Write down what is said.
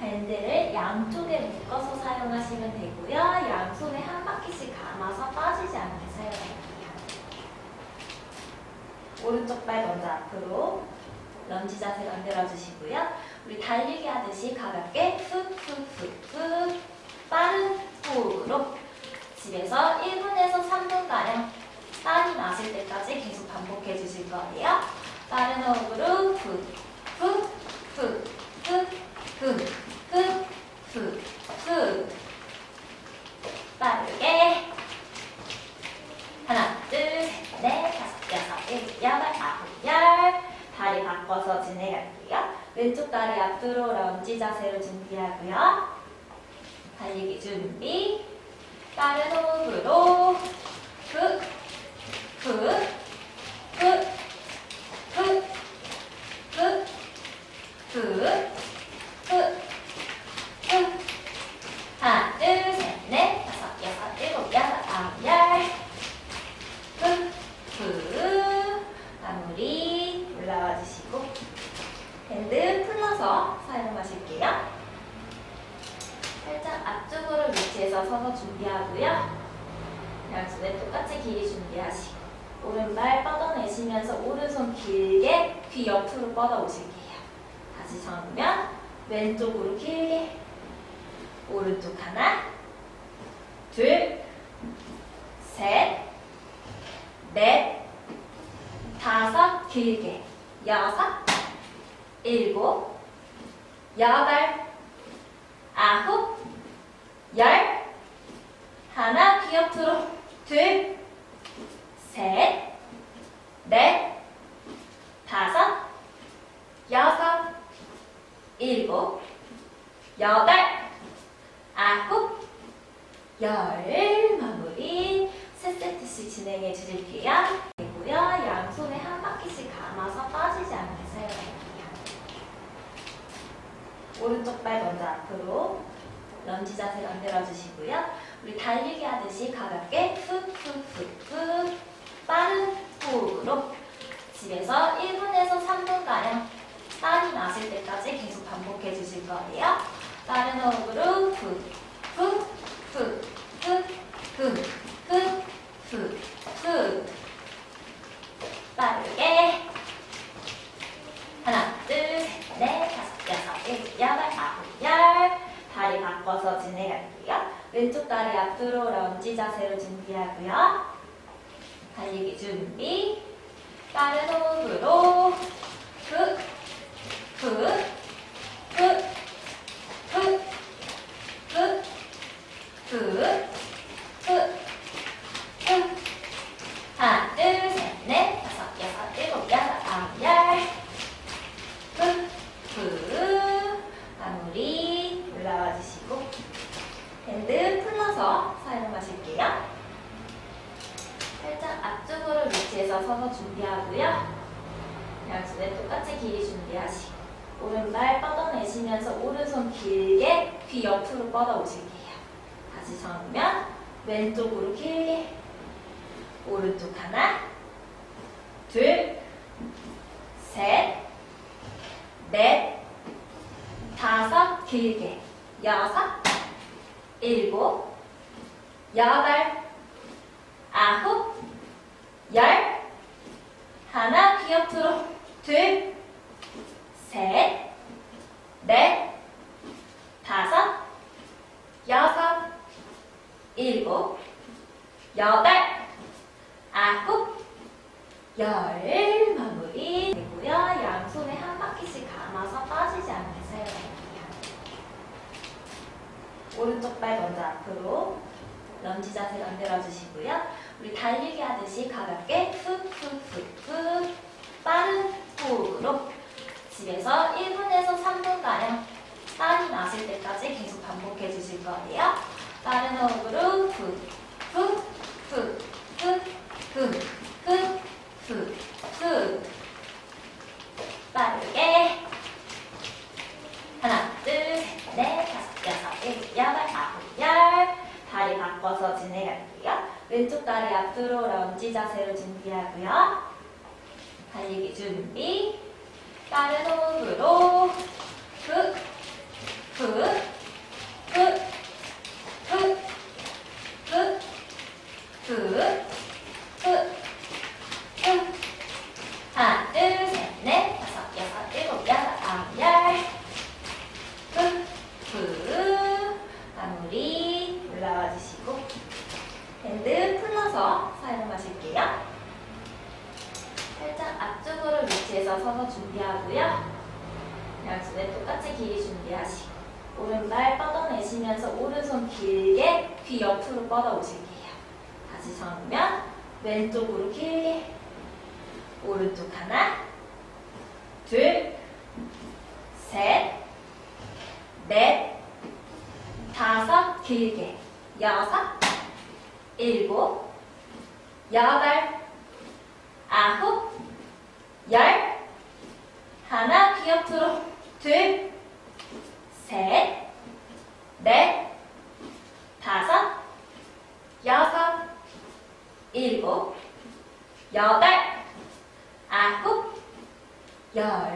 밴드를 양쪽에 묶어서 사용하시면 되고요. 양손에 한 바퀴씩 감아서 빠지지 않게 사용할게요. 오른쪽 발 먼저 앞으로 런지 자세 만들어 주시고요. 우리 달리기 하듯이 가볍게 훅훅훅훅 빠른 호흡으로 집에서 1분에서 3분가량 땀이 나실 때까지 계속 반복해 주실 거예요. 빠른 호흡으로 훅훅훅훅훅훅훅 빠르게 하나, 둘, 셋, 넷, 다섯, 여섯, 일곱, 여덟, 아홉, 열. 다리 바꿔서 진행할게요. 왼쪽 다리 앞으로 런지 자세로 준비하고요. 달리기 준비. 빠른 호흡으로 훅, 훅, 훅, 훅, 훅, 훅, 훅, 훅. 하나, 둘, 셋, 넷, 다섯, 여섯, 일곱, 여덟, 아홉, 열. 후, 후. 마무리 올라와 주시고 풀러서 사용하실게요. 살짝 앞쪽으로 위치해서 서서 준비하고요. 양손에 똑같이 길이 준비하시고 오른발 뻗어내시면서 오른손 길게 귀 옆으로 뻗어 오실게요. 다시 정면 왼쪽으로 길게. 오른쪽 하나. 둘. 셋, 넷, 다섯, 길게, 여섯, 일곱, 여덟, 아홉, 열, 하나, 귀 옆으로, 둘, 셋, 넷, 다섯, 여섯, 일곱, 여덟, 아홉, 열 마무리 세 세트씩 진행해 주실게요. 되고요. 양손에 한 바퀴씩 감아서 빠지지 않게 사용할게요. 오른쪽 발 먼저 앞으로 런지 자세 만들어 주시고요. 우리 달리기 하듯이 가볍게 훅훅훅훅 빠른 호흡으로 집에서 1분에서 3분가량 땀이 나실 때까지 계속 반복해 주실 거예요. 빠른 호흡으로 훅, 훅, 훅, 훅, 훅, 훅, 훅, 훅. 빠르게. 하나, 둘, 셋, 넷, 다섯, 여섯, 일곱, 여덟, 아홉, 열. 다리 바꿔서 진행할게요. 왼쪽 다리 앞으로 런지 자세로 준비하고요. 달리기 준비. 빠른 호흡으로 훅, 훅, 훅, 훅, 훅, 훅, 훅, 훅. 하나, 둘, 셋, 넷, 다섯, 여섯, 일곱, 여덟, 아홉, 열. 훅, 훅. 마무리 올라와 주시고 밴드 풀러서 사용하실게요. 살짝 앞쪽으로 위치해서 서서 준비하고요. 양손에 똑같이 길이 준비하시고 오른발 뻗어내시면서 오른손 길게 귀 옆으로 뻗어 오실게요. 다시 정면 왼쪽으로 길게 오른쪽 하나 둘 셋, 넷, 다섯, 길게, 여섯, 일곱, 여덟, 아홉, 열, 하나, 귀 옆으로, 둘, 셋, 넷, 다섯, 여섯, 일곱, 여덟, 아홉, 열 마무리 되고요. 양손에 한 바퀴씩 감아서 빠지지 않게 사용할게요. 오른쪽 발 먼저 앞으로 런지 자세 만들어 주시고요. 우리 달리기 하듯이 가볍게 훅훅훅훅 빠른 호흡으로 집에서 1분에서 3분가량 땀이 나실 때까지 계속 반복해 주실 거예요. 빠른 호흡으로 훅훅훅훅훅훅 왼쪽 다리 앞으로 런지 자세로 준비하고요. 달리기 준비. 빠른 호흡으로 흑, 흑, 흑. 후, 후, 펴서 준비하고요. 양손에 똑같이 길이 준비하시고 오른발 뻗어내시면서 오른손 길게 귀 옆으로 뻗어 오실게요. 다시 정면 왼쪽으로 길게 오른쪽 하나 둘 셋, 넷, 다섯, 길게, 여섯, 일곱, 여덟, 아홉, 열, 하나, 귀 옆으로, 둘, 셋, 넷, 다섯, 여섯, 일곱, 여덟, 아홉, 열,